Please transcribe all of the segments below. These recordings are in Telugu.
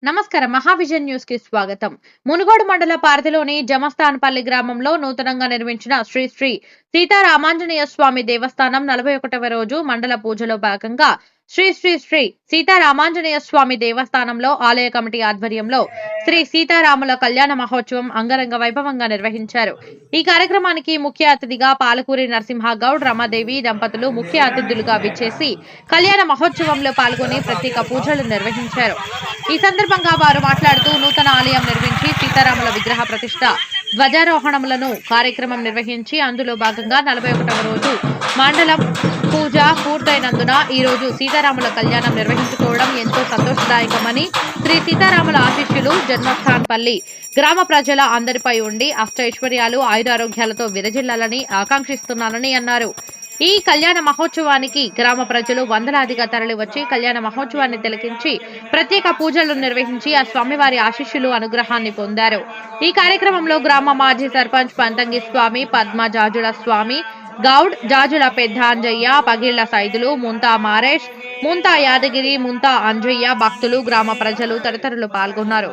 Nada más నమస్కారం. మహావిజన్ న్యూస్కి స్వాగతం. మునుగోడు మండల పారధిలోని జమస్థాన్పల్లి గ్రామంలో నూతనంగా నిర్మించిన శ్రీ శ్రీ సీతారామాంజనేయ స్వామి దేవస్థానం నలభై ఒకటవ రోజు మండల పూజలో భాగంగా శ్రీ శ్రీ శ్రీ సీతారామాంజనేయ స్వామి దేవస్థానంలో ఆలయ కమిటీ ఆధ్వర్యంలో శ్రీ సీతారాముల కళ్యాణ మహోత్సవం అంగరంగ వైభవంగా నిర్వహించారు. ఈ కార్యక్రమానికి ముఖ్య అతిథిగా పాలకూరి నరసింహ గౌడ్ రమాదేవి దంపతులు ముఖ్య అతిథులుగా విచ్చేసి కళ్యాణ మహోత్సవంలో పాల్గొని ప్రత్యేక పూజలు నిర్వహించారు. ఈ సందర్భంగా వారు మాట్లాడుతూ నూతన ఆలయం నిర్మించి సీతారాముల విగ్రహ ప్రతిష్ట ధ్వజారోహణములను కార్యక్రమం నిర్వహించి అందులో భాగంగా నలభై ఒకటవ రోజు మండలం పూజ పూర్తయినందున ఈ రోజు సీతారాముల కళ్యాణం నిర్వహించుకోవడం ఎంతో సంతోషదాయకమని శ్రీ సీతారాముల ఆశిష్యులు జన్మస్థాన్పల్లి గ్రామ ప్రజల అందరిపై ఉండి అష్టైశ్వర్యాలు ఆయురారోగ్యాలతో విరజిల్లాలని ఆకాంక్షిస్తున్నానని అన్నారు. ఈ కళ్యాణ మహోత్సవానికి గ్రామ ప్రజలు వందలాదిగా తరలివచ్చి కళ్యాణ మహోత్సవాన్ని తిలకించి ప్రత్యేక పూజలు నిర్వహించి ఆ స్వామివారి ఆశీస్సులు అనుగ్రహాన్ని పొందారు. ఈ కార్యక్రమంలో గ్రామ మాజీ సర్పంచ్ పంతంగి స్వామి పద్మ జాజుల స్వామి గౌడ్ జాజుల పెద్దాంజయ్య పగిళ్ళ సైదులు ముంతా మారేష్ ముంతా యాదగిరి ముంతా అంజయ్య భక్తులు గ్రామ ప్రజలు తదితరులు పాల్గొన్నారు.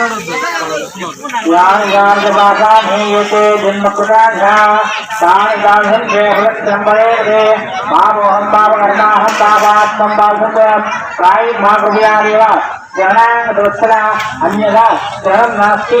మాట్లాడద్దు. జన్మకృతాధ్యా సాధారణం జయహులక్షంబరే మామోహం పాపకర్మాహం పాపాత్మం పాపం ప్రాయి మా కృపయాదేవ గ్రహణాంగ అన్యదా గ్రహం నాస్తి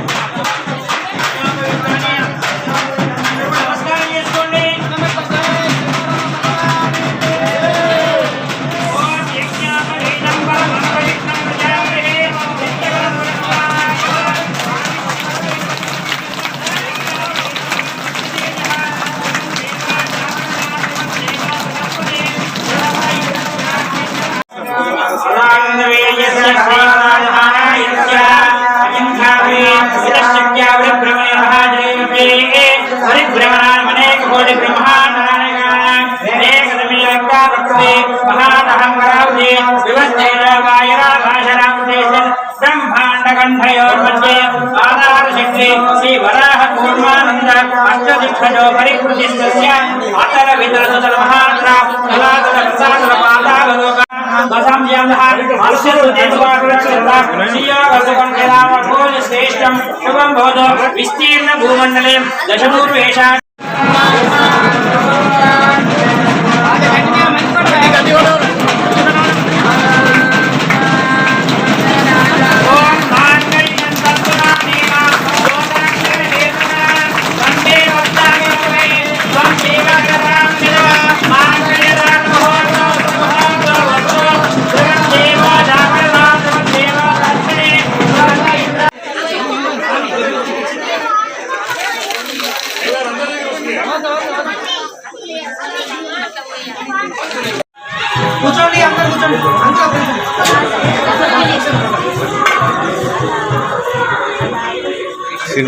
ब्रह्मे महानहंगराब्दे विवस्त्रैरागाय राभाषराब्देशन ब्रह्माण्डकण्ठयोर्मध्ये आधारशक्ति श्रीवराहकूर्मानन्द अष्टदिग्गजो परिकृतिस्तस्य अतरवितरसुतलमहात्रा कलातलप्रसादलपादावलोका दशम जंधार मनुष्य श्रियोगसुकण्ठरामभोज श्रेष्ठं शुभं भवतो विस्तीर्ण भूमण्डले दशमूर्वेषा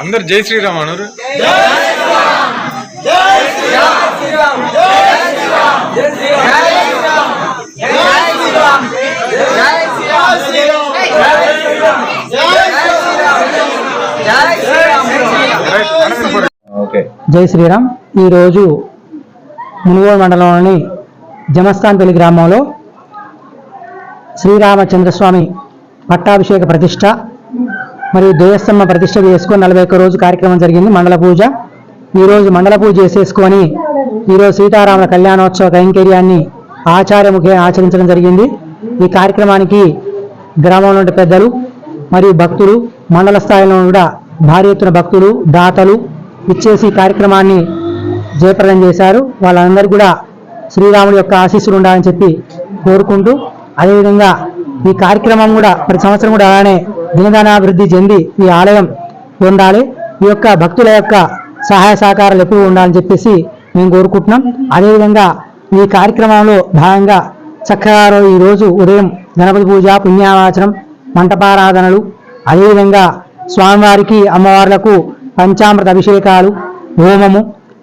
అందరు జై శ్రీరామ్ అనరు జై శ్రీరామ్. ఈరోజు మునుగోడు మండలంలోని జమస్థాన్పల్లి గ్రామంలో శ్రీరామచంద్రస్వామి పట్టాభిషేక ప్రతిష్ట మరియు దేవస్తంభ ప్రతిష్ట చేసుకొని నలభై ఒక్క రోజు కార్యక్రమం జరిగింది మండల పూజ. ఈరోజు మండల పూజ చేసేసుకొని ఈరోజు సీతారాముల కళ్యాణోత్సవ కైంకర్యాన్ని ఆచార్యముఖే ఆచరించడం జరిగింది. ఈ కార్యక్రమానికి గ్రామంలో పెద్దలు మరియు భక్తులు మండల స్థాయిలో కూడా భారీ ఎత్తున భక్తులు దాతలు ఇచ్చేసి కార్యక్రమాన్ని జయప్రదం చేశారు. వాళ్ళందరూ కూడా శ్రీరాముడి యొక్క ఆశీస్సులు ఉండాలని చెప్పి కోరుకుంటూ అదేవిధంగా ఈ కార్యక్రమం కూడా ప్రతి సంవత్సరం కూడా అలానే దినదానాభివృద్ధి చెంది ఈ ఆలయం పొందాలి. ఈ యొక్క భక్తుల యొక్క సహాయ సహకారాలు ఎప్పుడు ఉండాలని చెప్పేసి మేము కోరుకుంటున్నాం. అదేవిధంగా ఈ కార్యక్రమంలో భాగంగా చక్కగా ఈరోజు ఈ రోజు ఉదయం గణపతి పూజ పుణ్యావాచనం మంటపారాధనలు అదేవిధంగా స్వామివారికి అమ్మవార్లకు పంచామృత అభిషేకాలు హోమము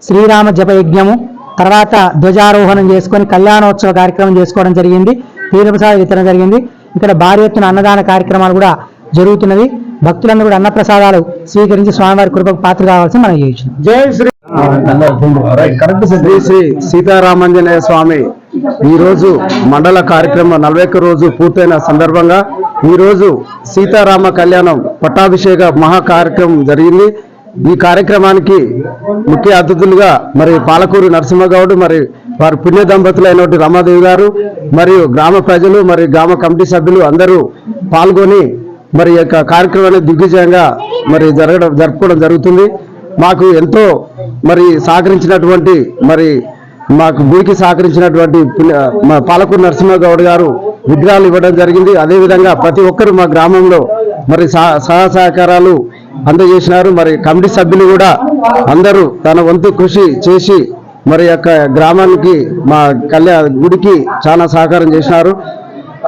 శ్రీరామ జప యజ్ఞము తర్వాత ధ్వజారోహణం చేసుకొని కళ్యాణోత్సవ కార్యక్రమం చేసుకోవడం జరిగింది. తీరప్రసాద వితరణ జరిగింది. ఇక్కడ భారీ ఎత్తున అన్నదాన కార్యక్రమాలు కూడా జరుగుతున్నది. భక్తులందరూ కూడా అన్నప్రసాదాలు స్వీకరించి స్వామివారి కృపకు పాత్ర కావాల్సి మనం చేయొచ్చు జై శ్రీ కరెక్ట్ శ్రీ శ్రీ సీతారామాంజనేయ స్వామి ఈ రోజు మండల కార్యక్రమం నలభై ఒక్క రోజు పూర్తయిన సందర్భంగా ఈ రోజు సీతారామ కళ్యాణం పట్టాభిషేక మహా కార్యక్రమం జరిగింది. ఈ కార్యక్రమానికి ముఖ్య అతిథులుగా మరి పాలకూరు నరసింహగౌడ్ మరి వారి పుణ్య దంపతులైనటువంటి రమాదేవి గారు మరియు గ్రామ ప్రజలు మరియు గ్రామ కమిటీ సభ్యులు అందరూ పాల్గొని మరి యొక్క కార్యక్రమాన్ని దిగ్విజయంగా మరి జరగడం జరుపుకోవడం జరుగుతుంది. మాకు ఎంతో మరి సహకరించినటువంటి మరి మాకు గుడికి సహకరించినటువంటి మా పాలకూరు నరసింహగౌడ్ గారు విగ్రహాలు ఇవ్వడం జరిగింది. అదేవిధంగా ప్రతి ఒక్కరు మా గ్రామంలో మరి సహ- సహకారాలు అందజేసినారు. మరి కమిటీ సభ్యులు కూడా అందరూ తన వంతు కృషి చేసి మరి యొక్క గ్రామానికి మా కళ్యాణ గుడికి చాలా సహకారం చేసినారు.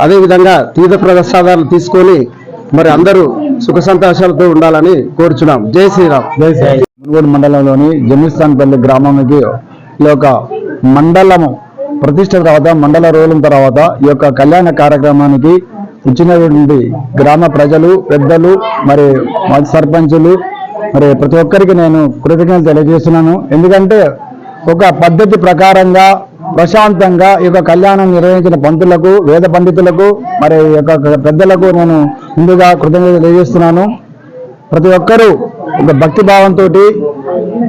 అదేవిధంగా తీర్థ ప్రసాదాలు తీసుకొని మరి అందరూ సుఖ సంతోషాలతో ఉండాలని కోరుచున్నాం. జై శ్రీరామ్. జై శ్రీరామ్ మునుగోడు మండలంలోని జమిస్తాన్పల్లి గ్రామానికి ఈ యొక్క మండలము ప్రతిష్ట తర్వాత మండల రోజుల తర్వాత ఈ యొక్క కళ్యాణ కార్యక్రమానికి ఇచ్చినటువంటి గ్రామ ప్రజలు పెద్దలు మరి మాజీ సర్పంచులు మరి ప్రతి ఒక్కరికి నేను కృతజ్ఞతలు తెలియజేస్తున్నాను. ఎందుకంటే ఒక పద్ధతి ప్రకారంగా ప్రశాంతంగా ఈ యొక్క కళ్యాణం నిర్వహించిన పంతులకు వేద పండితులకు మరి ఈ యొక్క పెద్దలకు నేను ముందుగా కృతజ్ఞత తెలియజేస్తున్నాను. ప్రతి ఒక్కరూ ఒక భక్తి భావంతో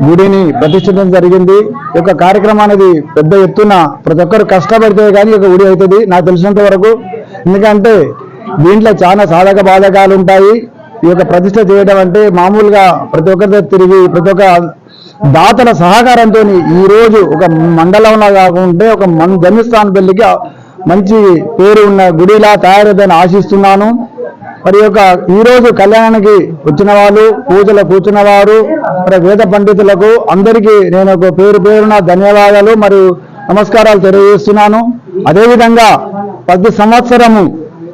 గుడిని ప్రతిష్ఠించడం జరిగింది. ఈ యొక్క కార్యక్రమం అనేది పెద్ద ఎత్తున ప్రతి ఒక్కరు కష్టపడితే కానీ ఈ గుడి అవుతుంది నాకు తెలిసినంత వరకు. ఎందుకంటే దీంట్లో చాలా సాధక బాధకాలు ఉంటాయి. ఈ యొక్క ప్రతిష్ట చేయడం అంటే మామూలుగా ప్రతి ఒక్కరితో తిరిగి ప్రతి ఒక్క దాతల సహకారంతో ఈరోజు ఒక మండలంలో కాకుంటే ఒక మన జన్మస్థానం పెళ్ళికి మంచి పేరు ఉన్న గుడిలా తయారైందని ఆశిస్తున్నాను. మరి యొక్క ఈరోజు కళ్యాణానికి వచ్చిన వాళ్ళు పూజలు కూర్చున్న వారు మరి వేద పండితులకు అందరికీ నేను ఒక పేరు పేరున ధన్యవాదాలు మరియు నమస్కారాలు తెలియజేస్తున్నాను. అదేవిధంగా ప్రతి సంవత్సరము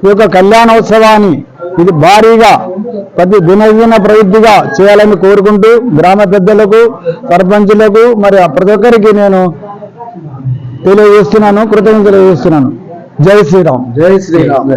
ఈ యొక్క కళ్యాణోత్సవాన్ని ఇది భారీగా ప్రతి దినదిన ప్రవృత్తిగా చేయాలని కోరుకుంటూ గ్రామ పెద్దలకు సర్పంచులకు మరి ప్రతి ఒక్కరికి నేను తెలియజేస్తున్నాను కృతజ్ఞతలు తెలియజేస్తున్నాను. జై శ్రీరామ్. జై శ్రీరామ్.